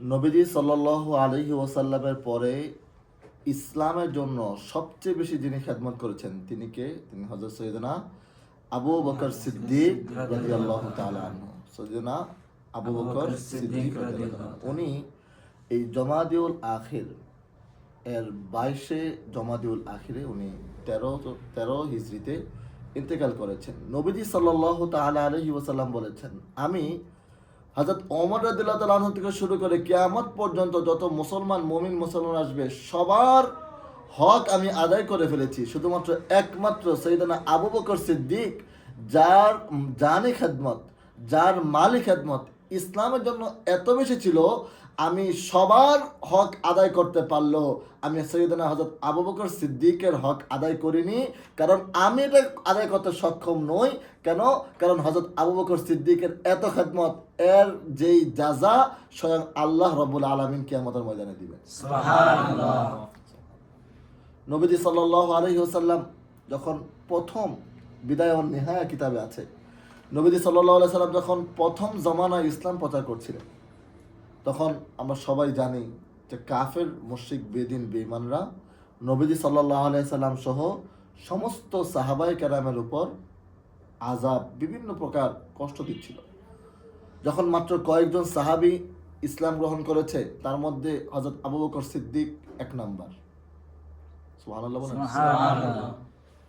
নবীজি সাল্লাহ আলহি ওসাল্লামের পরে ইসলামের জন্য সবচেয়ে বেশি যিনি খেদমত করেছেন তিনি কে? তিনি হজরত সৈয়দনা আবু বকর সিদ্দিক সৈয়দনা আবু বকর সিদ্দিক উনি এই জমাদিউল আখির এর বাইশে জমাদিউল আখিরে উনি তেরো তেরো হিজড়িতে ইন্তেকাল করেছেন। নবীজি সাল্লাহ তাআলা আলহি ওসাল্লাম বলেছেন আমি হজরত ওমর রদুল্লাহ তালাহ থেকে শুরু করে কেয়ামত পর্যন্ত যত মুসলমান, মমিন মুসলমান আসবে, সবার হক আমি আদায় করে ফেলেছি। শুধুমাত্র একমাত্র সৈদানা আবু বকর সিদ্দিক, যার জানি খেদমত, যার মালিক খেদমত, ইসলামের জন্য এত বেশি ছিল আমি সবার হক আদায় করতে পারল আমি সৈয়দনা হজরত আবু বকর সিদ্দিকের হক আদায় করিনি কারণ আমি এটা আদায় করতে সক্ষম নই। কেন? কারণ হজরত আবু বকর সিদ্দিকের এত খেদমত এর যেই যাজা স্বয়ং আল্লাহ রব্বুল আলমিন কিয়ামতের ময়দানে দিবেন। নবীজি সাল্লাহ আলহি ওসাল্লাম যখন প্রথম বিদায় নেহায়া কিতাবে আছে নবীজি সাল্লাহ সাল্লাম যখন প্রথম জমানায় ইসলাম প্রচার করছিলেন তখন আমরা সবাই জানি যে কাফের মুশরিক বেদিন বেইমানরা নবীজি সাল্লাহ সাল্লাম সহ সমস্ত সাহাবাই কেরামের উপর আজাব বিভিন্ন প্রকার কষ্ট দিচ্ছিল। যখন মাত্র কয়েকজন সাহাবি ইসলাম গ্রহণ করেছে তার মধ্যে হজরত আবু বকর সিদ্দিক এক নাম্বার।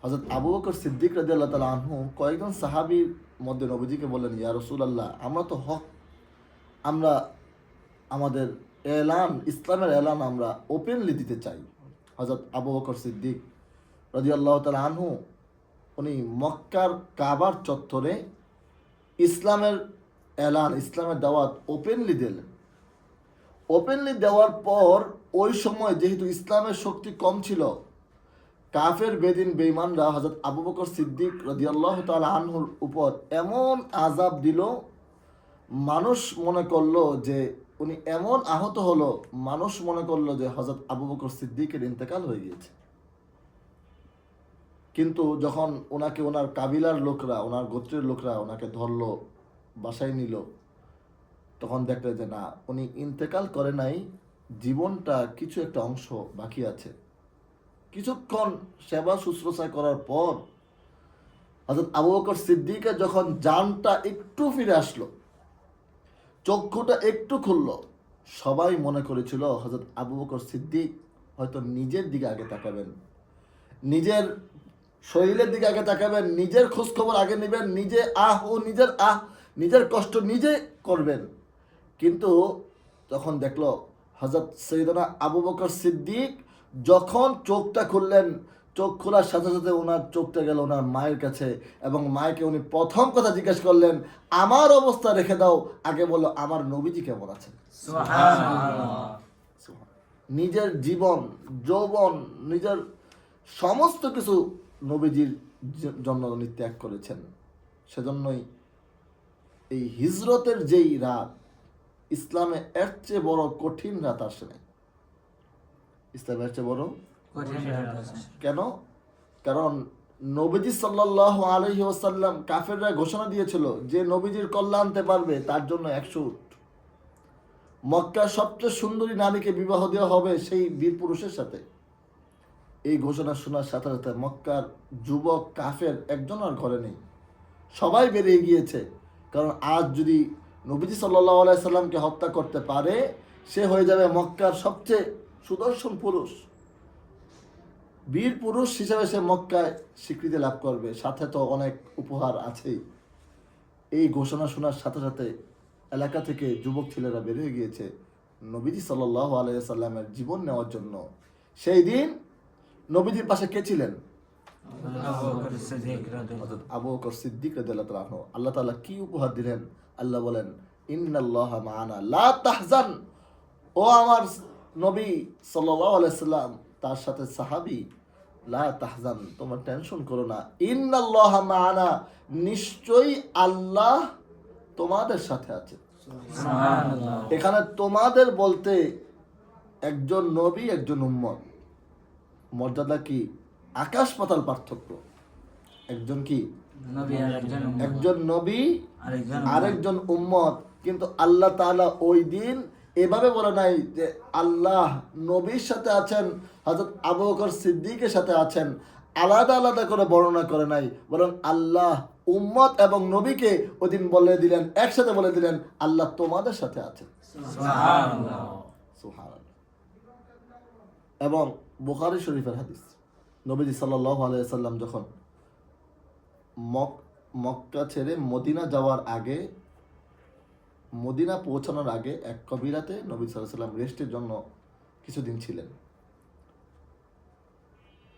হজরত আবু বকর সিদ্দিক রাজি আল্লাহ তালা আনহু কয়েকজন সাহাবির মধ্যে নবীজিকে বললেন ইয়া রসুল আল্লাহ আমরা তো হক আমরা আমাদের এলান, ইসলামের এলান আমরা ওপেনলি দিতে চাই। হজরত আবু বকর সিদ্দিক রাজি আল্লাহ আনহু, উনি মক্কার কাবার চত্বরে ইসলামের এলান, ইসলামের দাওয়াত ওপেনলি দিলেন। ওপেনলি দেওয়ার পর ওই সময় যেহেতু ইসলামের শক্তি কম ছিল, কাফের বেদিন বেইমানরা হজরত আবু বকর সিদ্দিক রদিয়াল্লাহ তাল আনহুর উপর এমন আজাব দিল, মানুষ মনে করল যে উনি এমন আহত হলো, মানুষ মনে করল যে হজরত আবু বকর সিদ্দিকের ইন্তেকাল হয়ে গিয়েছে। কিন্তু যখন ওনাকে ওনার কাবিলার লোকরা ওনার গোত্রের লোকরা ওনাকে ধরলো, বাসায় নিল, তখন দেখলে যে না, উনি ইন্তেকাল করে নাই, জীবনটা কিছু একটা অংশ বাকি আছে। কিছুক্ষণ সেবা শুশ্রূষা করার পর হজরত আবু বকর সিদ্দিকের যখন জানটা একটু ফিরে আসলো চক্ষুটা একটু খুললো। সবাই মনে করেছিল হজরত আবু বকর সিদ্দিক হয়তো নিজের দিকে আগে তাকাবেন। নিজের শরীরের দিকে আগে তাকাবেন, নিজের খোঁজখবর আগে নেবেন, নিজে আহ ও নিজের আহ, নিজের কষ্ট নিজে করবেন। কিন্তু তখন দেখল হজরত সৈদনা আবু বকর সিদ্দিক যখন চোখটা খুললেন চোখ খোলার সাথে সাথে ওনার চোখটা গেল ওনার মায়ের কাছে এবং মায়েকে উনি প্রথম কথা জিজ্ঞেস করলেন আমার অবস্থা রেখে দাও। আগে বলল আমার নবীজি কেমন আছেন? নিজের জীবন যৌবন নিজের সমস্ত কিছু নবীজির জন্য উনি ত্যাগ করেছেন। সেজন্যই এই হিজরতের যেই রাত ইসলামে এর চেয়ে বড় কঠিন রাত আসে নাই। ইসলামের চেয়ে বড় কেন? কারণ নবীজি সাল্লাহ আলহি ওসাল্লাম কাফেররা ঘোষণা দিয়েছিল যে নবীজির কল্যাণ আনতে পারবে তার জন্য একশো উট মক্কার সবচেয়ে সুন্দরী নারীকে বিবাহ দেওয়া হবে সেই বীর পুরুষের সাথে। এই ঘোষণা শোনার সাথে সাথে মক্কার যুবক কাফের একজন আর ঘরে নেই। সবাই বেরিয়ে গিয়েছে। কারণ আজ যদি নবীজি সাল্লাহ আলাইসাল্লামকে হত্যা করতে পারে সে হয়ে যাবে মক্কার সবচেয়ে সুদর্শন পুরুষ। বীর পুরুষ হিসেবে সে মক্কায় স্বীকৃতি লাভ করবে। সাথে তো অনেক উপহার আছেই। এই ঘোষণা শোনার সাথে সাথে এলাকা থেকে যুবক ছেলেরা বের হয়ে গিয়েছে নবীজি সাল্লাহ আলাইসাল্লামের জীবন নেওয়ার জন্য। সেই দিন নবীজির পাশে কে ছিলেন? আবু আল্লাহ তাআলা কি উপহার দিলেন? আল্লাহ বলেন, ইন্নাল্লাহা লা তাহজান। ও আমার নবী সাল্লাল্লাহু আলাইহি তার সাথে সাহাবী লা তাহজান তোমরা টেনশন করো না। ইন্নাল্লাহা মাআনা নিশ্চয়ই আল্লাহ তোমাদের সাথে আছে। এখানে তোমাদের বলতে একজন নবী একজন উম্মত। মর্যাদা কি? আকাশ পাতাল পার্থক্য। একজন কি? একজন নবী আরেকজন আরেকজন উম্মত। কিন্তু আল্লাহ তাআলা ওই দিন এভাবে বলে নাই যে আল্লাহ নবীর সাথে আছেন হজরত আবু বকর সিদ্দিকের সাথে আছেন আলাদা আলাদা করে বর্ণনা করে নাই বরং আল্লাহ উম্মত এবং নবীকে ওদিন বলে দিলেন একসাথে বলে দিলেন আল্লাহ তোমাদের সাথে আছেন। এবং বুখারি শরীফের হাদিস নবীজি সাল্লাহ আলাইসাল্লাম যখন মক মক্কা ছেড়ে মদিনা যাওয়ার আগে মদিনা পৌঁছানোর আগে এক কবিরাতে নবী সাল্লাম রেস্টের জন্য কিছুদিন ছিলেন।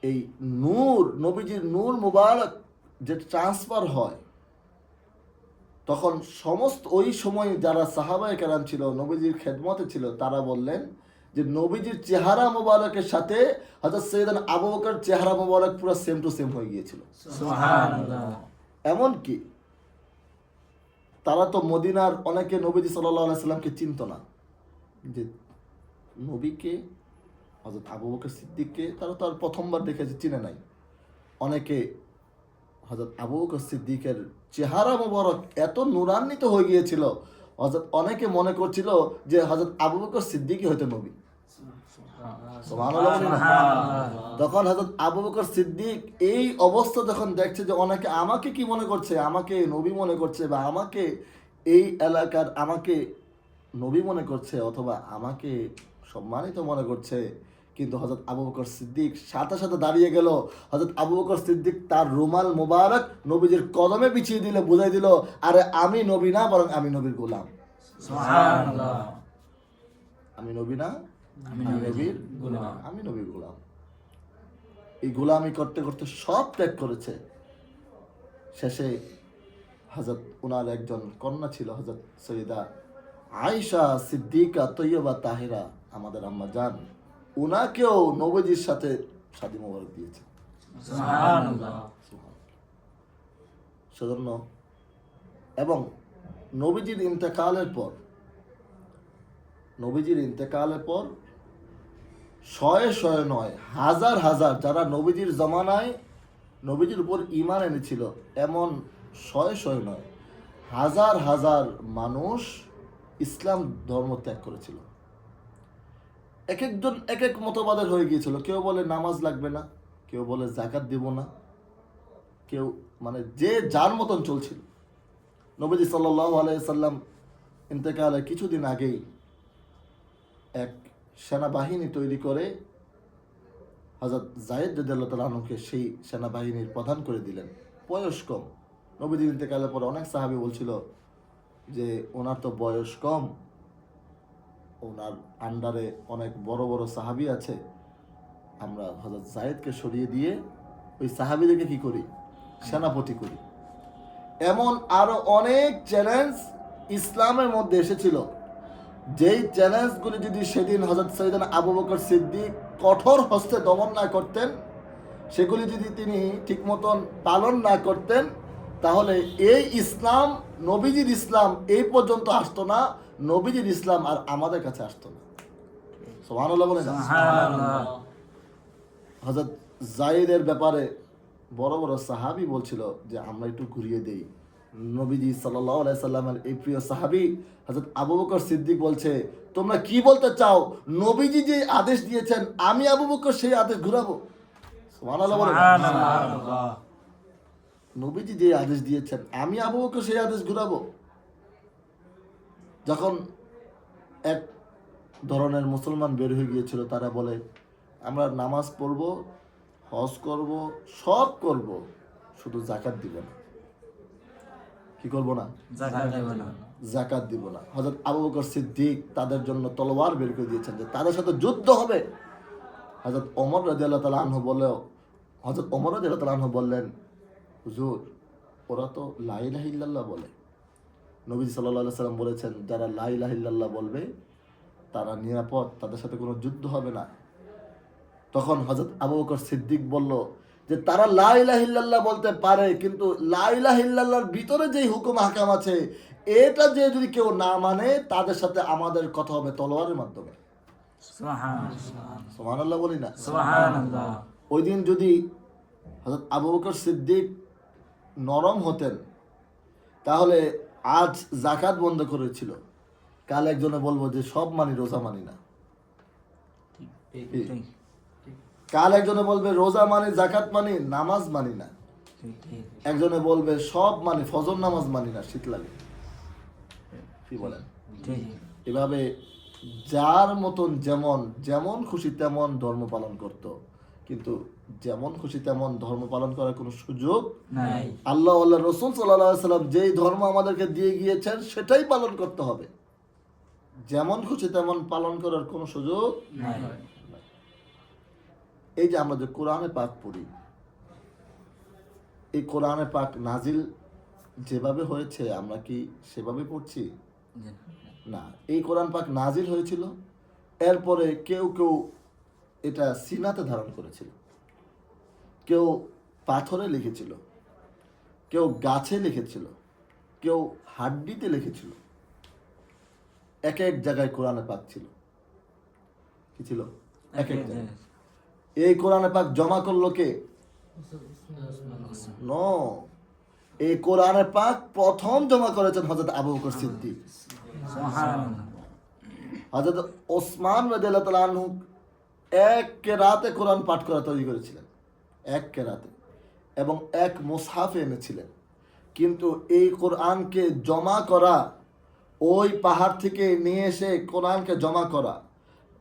এই নূর নবীজির নূর মুবারক যে ট্রান্সফার হয় তখন সমস্ত ওই সময় যারা সাহাবায়ে কেরাম ছিল নবীজির খেদমতে ছিল তারা বললেন যে নবীজির চেহারা মোবারকের সাথে হয়তো সৈয়দান আবু বকর চেহারা মোবারক পুরো সেম টু সেম হয়ে গিয়েছিল। এমন কি তারা তো মদিনার অনেকে নবীজি সাল্লাহ সাল্লামকে চিনত না যে নবীকে হজরত আবু বকর সিদ্দিককে তারা তো আর প্রথমবার দেখেছে, চিনে নাই অনেকে হজরত আবু বকর সিদ্দিকের চেহারা মোবারক এত নুরান্বিত হয়ে গিয়েছিল হজরত অনেকে মনে করছিল যে হজরত আবু বকর সিদ্দিকই হয়তো নবী? তখন হজরত আবু বকর সিদ্দিক এই অবস্থা যখন দেখছে যে অনেকে আমাকে কি মনে করছে আমাকে নবী মনে করছে বা আমাকে এই এলাকার আমাকে নবী মনে করছে অথবা আমাকে সম্মানিত মনে করছে কিন্তু হজরত আবু বকর সিদ্দিক সাথে সাথে দাঁড়িয়ে গেল। হজরত আবু বকর সিদ্দিক তার রুমাল মোবারক নবীজির কদমে বিছিয়ে দিলে বুঝাই দিল আরে আমি নবী না বরং আমি নবীর গোলাম। আমি নবী না আমি নবীর গোলাম। আমি নবীর গোলাম। এই গোলামি করতে করতে সব ত্যাগ করেছে। শেষে হজরত ওনার একজন কন্যা ছিল হজরত সৈয়দা আয়েশা সিদ্দিকা তৈয়বা তাহিরা আমাদের আম্মা জান। ওনাকেও নবীজির সাথে শাদি মোবারক দিয়েছে। সেজন্য এবং নবীজির ইন্তেকালের পর নবীজির ইন্তেকালের পর শয়ে শয়ে নয়, হাজার হাজার যারা নবীজির জমানায়, নবীজির উপর ইমান এনেছিল, এমন শয়ে শয়ে নয়, হাজার হাজার মানুষ ইসলাম ধর্ম ত্যাগ করেছিল। এক একজন এক এক মতবাদের হয়ে গিয়েছিল। কেউ বলে নামাজ লাগবে না, কেউ বলে জাকাত দিব না, কেউ মানে যে যার মতন চলছিল। নবীজি সাল্লাহ আলাইসাল্লাম ইন্তেকালের কিছুদিন আগেই এক সেনাবাহিনী তৈরি করে হজরত জায়েদ রদালকে সেই সেনাবাহিনীর প্রধান করে দিলেন। বয়স কম। নবীজি ইন্তেকালের পর অনেক সাহাবি বলছিল যে, ওনার তো বয়স কম। ওনার আন্ডারে অনেক বড় বড় সাহাবি আছে। আমরা হজরত জায়েদকে সরিয়ে দিয়ে ওই সাহাবিদেরকে কি করি? সেনাপতি করি। এমন আরও অনেক চ্যালেঞ্জ ইসলামের মধ্যে এসেছিল। যেই চ্যালেঞ্জগুলি যদি সেদিন হজরত সৈদান আবু বকর সিদ্দিক কঠোর হস্তে দমন না করতেন সেগুলি যদি তিনি ঠিক মতন পালন না করতেন তাহলে এই ইসলাম নবীজির ইসলাম এই পর্যন্ত আসতো না নবীজির ইসলাম আর আমাদের কাছে আসতো না। সোহানুল্লাহ বলে না হজরত জাইদের ব্যাপারে বড় বড় সাহাবি বলছিল যে আমরা একটু ঘুরিয়ে দেই। নবীজি সাল্লাহ সাল্লামের এই প্রিয় সাহাবি হজরত আবু বকর সিদ্দিক বলছে তোমরা কি বলতে চাও? নবীজি যে আদেশ দিয়েছেন আমি আবু বকর সেই আদেশ ঘুরাবো? নবীজি যে আদেশ দিয়েছেন আমি আবু বকর সেই আদেশ ঘুরাবো। যখন এক ধরনের মুসলমান বের হয়ে গিয়েছিল তারা বলে আমরা নামাজ পড়ব হজ করব সব করব শুধু জাকাত দিব না। কি করব না? জাকাত দিব না। হজরত আবু বকর সিদ্দিক তাদের জন্য তলোয়ার বের করে দিয়েছেন যে তাদের সাথে যুদ্ধ হবে। হজরত অমর রাজি আল্লাহ তালা আনহু বলেও হজরত ওমর রাজি আল্লাহ তালা আনহু বললেন হুজুর ওরা তো লাইলাহিল্লাহ বলে। নবীজি সাল্লাহ সাল্লাম বলেছেন যারা লাই লাইলাহিল্লাহ বলবে তারা নিরাপদ তাদের সাথে কোনো যুদ্ধ হবে না। তখন হজরত আবু বকর সিদ্দিক বলল যে তারা লাইলাহিল্লাহ বলতে পারে কিন্তু লাইলাহিল্লাহর ভিতরে যেই হুকুম হাকাম আছে এটা যে যদি কেউ না মানে তাদের সাথে আমাদের কথা হবে তলোয়ারের মাধ্যমে। সোহানাল্লাহ বলি না? ওই দিন যদি হজরত আবু বকর সিদ্দিক নরম হতেন তাহলে আজ জাকাত বন্ধ করেছিল। কাল একজনে বলব যে সব মানি রোজা মানি না। কাল একজনে বলবে রোজা মানি জাকাত মানি নামাজ মানি না। একজনে বলবে সব মানি ফজর নামাজ মানি না শীত লাগে। কি বলেন? এভাবে যার মতন যেমন যেমন খুশি তেমন ধর্ম পালন করত। কিন্তু যেমন খুশি তেমন ধর্ম পালন করার কোনো সুযোগ নাই। আল্লাহ আল্লাহ রসুল সাল্লাহ সাল্লাম যেই ধর্ম আমাদেরকে দিয়ে গিয়েছেন সেটাই পালন করতে হবে। যেমন খুশি তেমন পালন করার কোনো সুযোগ নাই। এই যে আমরা যে কোরআনে পাক পড়ি এই কোরআনে পাক নাজিল যেভাবে হয়েছে আমরা কি সেভাবে পড়ছি? না এই কোরআন পাক নাজিল হয়েছিল এরপরে কেউ কেউ এটা সিনাতে ধারণ করেছিল। কেউ পাথরে লিখেছিল কেউ গাছে লিখেছিল কেউ হাড্ডিতে লিখেছিল। এক এক জায়গায় কোরআনে পাক ছিল। কি ছিল? এক এক জায়গায়। এই কোরআনে পাক জমা করল কে? নো। এই কোরআনে পাক প্রথম জমা করেছেন হযরত আবু বকর সিদ্দিক। হযরত ওসমান আনহু এক রাতে কোরআন পাঠ করা তৈরি করেছিলেন। এক রাতে। এবং এক মোসাফে এনেছিলেন। কিন্তু এই কোরআনকে জমা করা ওই পাহাড় থেকে নিয়ে এসে কোরআনকে জমা করা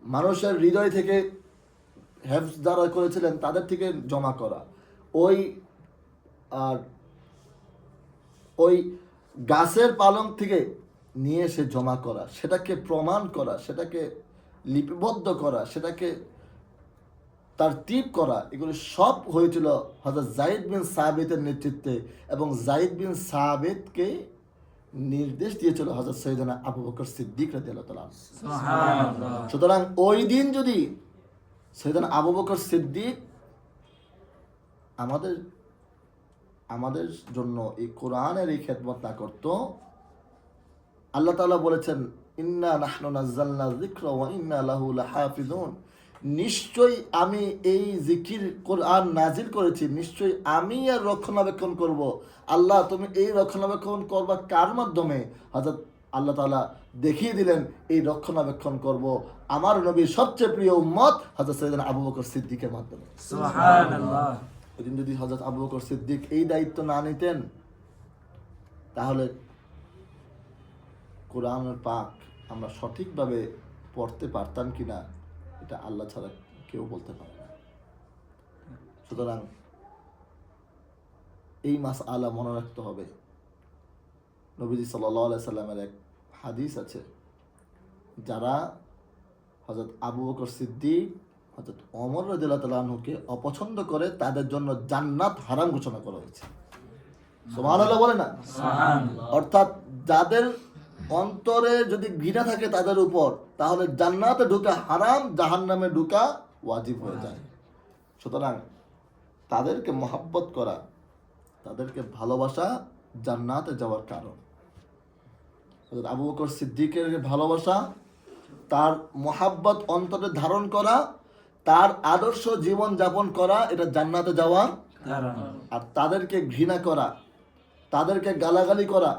মানুষের হৃদয় থেকে হেফজ যারা করেছিলেন তাদের থেকে জমা করা। ওই আর ওই গাছের পালং থেকে নিয়ে এসে জমা করা সেটাকে প্রমাণ করা সেটাকে লিপিবদ্ধ করা সেটাকে তার টিপ করা এগুলো সব হয়েছিল হজরত জাইদ বিন সাবিতের নেতৃত্বে এবং জাইদ বিন সাবিতকে নির্দেশ দিয়েছিল হজরত সৈয়দনা আবু বকর সিদ্দিক রাদিয়াল্লাহু তাআলা সুতরাং ওই দিন যদি সৈয়দনা আবু বকর সিদ্দিক আমাদের আমাদের জন্য এই কোরআনের এই খেদমত না করত। আল্লাহ তাআলা বলেছেন, ইন্না নিশ্চয়ই আমি এই জিকির কোরআন নাজিল করেছি, নিশ্চয়ই আমি আর রক্ষণাবেক্ষণ করব। আল্লাহ, তুমি এই রক্ষণাবেক্ষণ করবা কার মাধ্যমে? হযরত আল্লাহ তাআলা দেখিয়ে দিলেন, এই রক্ষণাবেক্ষণ করব আমার নবীর সবচেয়ে প্রিয় উম্মত হযরত সৈয়দনা আবু বকর সিদ্দিকের মাধ্যমে। এদিন যদি হজরত আবু বকর সিদ্দিক এই দায়িত্ব না নিতেন তাহলে কোরআনের পাক আমরা সঠিকভাবে পড়তে পারতাম কিনা এটা আল্লাহ ছাড়া কেউ বলতে পারে না। সুতরাং এই মাস আলা মনে রাখতে হবে। নবীজি সাল্লাহ সাল্লামের এক হাদিস আছে যারা হজরত আবু বকর সিদ্দিক হজরত অমর রাজুকে অপছন্দ করে তাদের জন্য জান্নাত হারাম ঘোষণা করা হয়েছে। বলে না? অর্থাৎ যাদের অন্তরে যদি ঘৃণা থাকে তাদের উপর তাহলে জান্নাতে ঢুকা হারাম জাহান্নামে ঢুকা ওয়াজিব হয়ে যায়। সুতরাং তাদেরকে মহাব্বত করা তাদেরকে ভালোবাসা জান্নাতে যাওয়ার কারণ। আবু বকর সিদ্দিকের ভালোবাসা তার মহাব্বত অন্তরে ধারণ করা তার আদর্শ জীবন যাপন করা এটা জান্নাতে যাওয়া আর তাদেরকে ঘৃণা করা তাদেরকে গালাগালি করা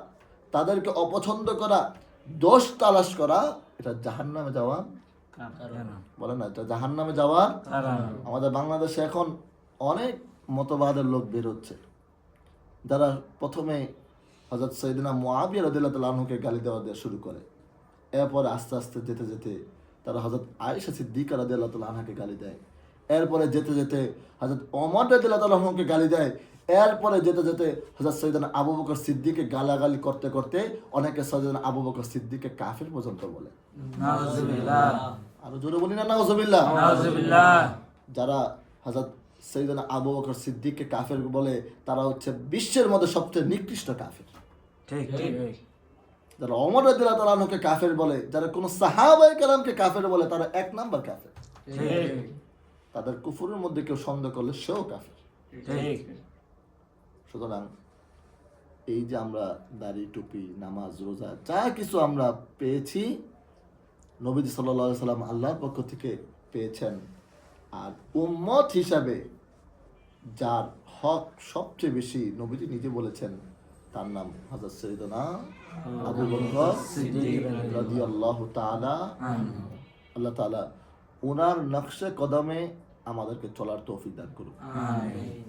তাদেরকে অপছন্দ করা দোষ তালাশ করা এটা জাহান্নামে যাওয়া। বলে না এটা জাহান্নামে যাওয়া। আমাদের বাংলাদেশে এখন অনেক মতবাদের লোক বের হচ্ছে। যারা প্রথমে হজরত সৈদিনা মোয়াবিয়া রদিল্লাহ তালকে গালি দেওয়া দেওয়া শুরু করে। এরপরে আস্তে আস্তে যেতে যেতে তারা হজরত আয়েশা সিদ্দিকা রাদিয়াল্লাহু তাআলা আনহাকে গালি দেয়। এরপরে যেতে যেতে হজরত ওমর রাদিয়াল্লাহু তাআলা আনহুকে গালি দেয়। এরপরে যেতে যেতে হজরত সৈয়দানা আবু বকর সিদ্দিককে গালাগালি করতে করতে অনেকে সৈয়দানা আবু বকর সিদ্দিককে কাফির পর্যন্ত বলে। আরও জোরে বলি না নাউজুবিল্লাহ? যারা হজরত সৈয়দানা আবু বকর সিদ্দিককে কাফের বলে তারা হচ্ছে বিশ্বের মধ্যে সবচেয়ে নিকৃষ্ট কাফের। ঠিক ঠিক। যারা অমর রাদিয়াল্লাহু তাআলা কাফের বলে যারা কোনো সাহাবায়ে কেরামকে কাফের বলে তারা এক নাম্বার কাফের। তাদের কুফুরের মধ্যে কেউ সন্দেহ করলে সেও কাফের। সুতরাং এই যে আমরা দাড়ি টুপি নামাজ রোজা যা কিছু আমরা পেয়েছি নবীজি সাল্লাহ সাল্লাম আল্লাহর পক্ষ থেকে পেয়েছেন। আর উম্মত হিসাবে যার হক সবচেয়ে বেশি নবীজি নিজে বলেছেন তার নাম সৈদনা আবু বকর সিদ্দিক রাদিয়াল্লাহু তাআলা আল্লাহ তাআলা ওনার নকশে কদমে আমাদেরকে চলার তৌফিক দান করুন আমিন।